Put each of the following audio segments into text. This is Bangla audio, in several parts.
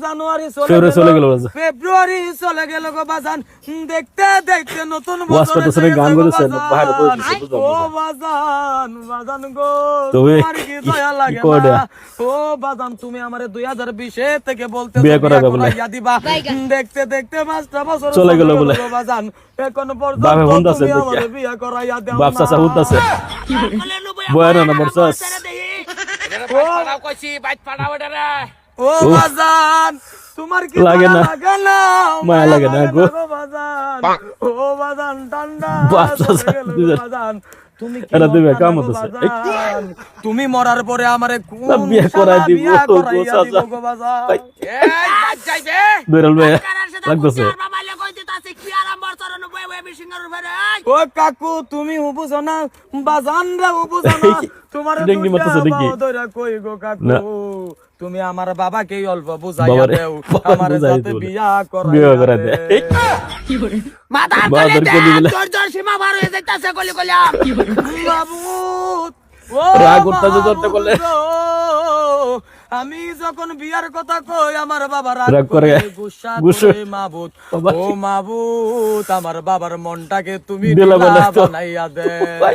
জানুয়ারি চলে ফেব্রুয়ারি চলে গেল গেল বাজান। ফেব্রুয়ারি চলে গেল গো বাজান হুম, দেখতে দেখতে নতুন ওয়াজ বছর করতেছে, এসে গান গেছে গো করতেছে, বাজান। বাইরে বসে দিছে, বুঝলাম, ও বুঝলাম। বাজান বাজান গো তুমি তোমার কি কি- দয়া কি লাগে করে? না ও বাজান তুমি আমারে দুই হাজার বিশে থেকে বলতে বিয়ে করাবে বলে। দিবা হুম, দেখতে দেখতে পাঁচটা বছর চলে গেল বলে। গো বাজান এখন বাপে পর্যন্ত হুন্ড আছে তুমি দেখিয়া। আমারে বিয়ে করাইয়া দাও বাপ চাচা হুত আছে বয়ার না বলছস ও বাজান তোমার কি লাগে না। লাগে না মায়া লাগে না গো। বাজান ও বাজান ঠান্ডা। বাজান তুমি? মরার পরে আমারে বিয়ে করাই দিব? ভাই। লাগতেছে ও কাকু তুমি বুঝো বাজান রে বুঝো তোমার। কই গো কাকু। তুমি আমার বাবাকে অল্প বুঝাইয়া দেও আমার। বিয়া মাথার সীমা হয়ে যাইতাছে রাগ ধরতে করলে। আমি যখন বিয়ার কথা কই আমার বাবা রাগ রাগ করে। করে গুসা গুসা। করে মাবুদ বাবা। ও মাবুদ আমার বাবার মনটাকে তুমি। বানাইয়া দে ভাই।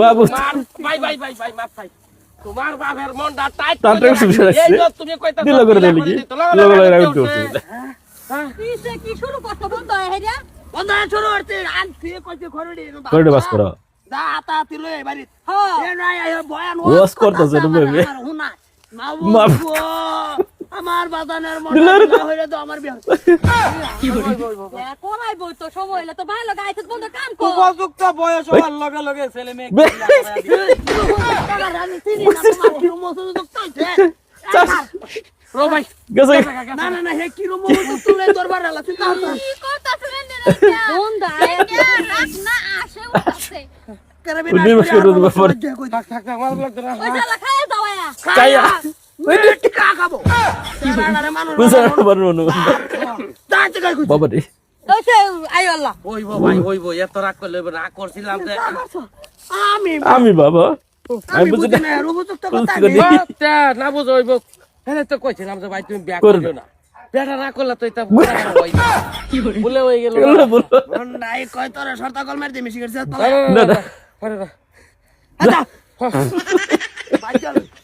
বাবু। ভাই ভাই ভাই ভাই মাপ ভাই। তোমার বাপের মনটা টাইট তার টাকা শুষে তুমি কইতা দিল করে দিলি কি? লগো লাগে রাগ করছে কিসে কি শুরু করছ? বন্ধ হয়ে হেরিয়া বন্ধ হয়ে শুরু করতে আন তুই কইতে খরড়ি করে বাস করো। দা আতা তিলো এই বাড়ি হ্যাঁ। এ নাই বয়ান করতাছে। মাবু আমার বাজানের রে হইরে তো আমার বিয়া কোনাই বই তো সময় হইলে তো ভালো গাইতে বন্ধ কাম কর। উপযুক্ত বয়স হওয়ার লগে লগে ছেলে মেয়ে আমি চিনি না তোমার কি? মতো রো ভাই। গেছে। না না না হে কি রুম মতো তুলে দরবার আলা চিন্তা কি করতাছ রে বন্ধ আইয়া না আসে উঠছে। করে ওই দিবস করে দেবো পরে। থাক থাক থাক আমার লাগতো না ওই শালা খাইয়া দাও আয়া। কাইয়া ওই টিকা খাব বাবা রে। আমি বাবা। আমি বুঝি না। বুঝো হ্যাঁ তো কইছিলাম যে ভাই তুমি না না। করলে তো এটা বলে হয়ে গেল নাই কয় তোর সরতা কল মার না, না। আচ্ছা।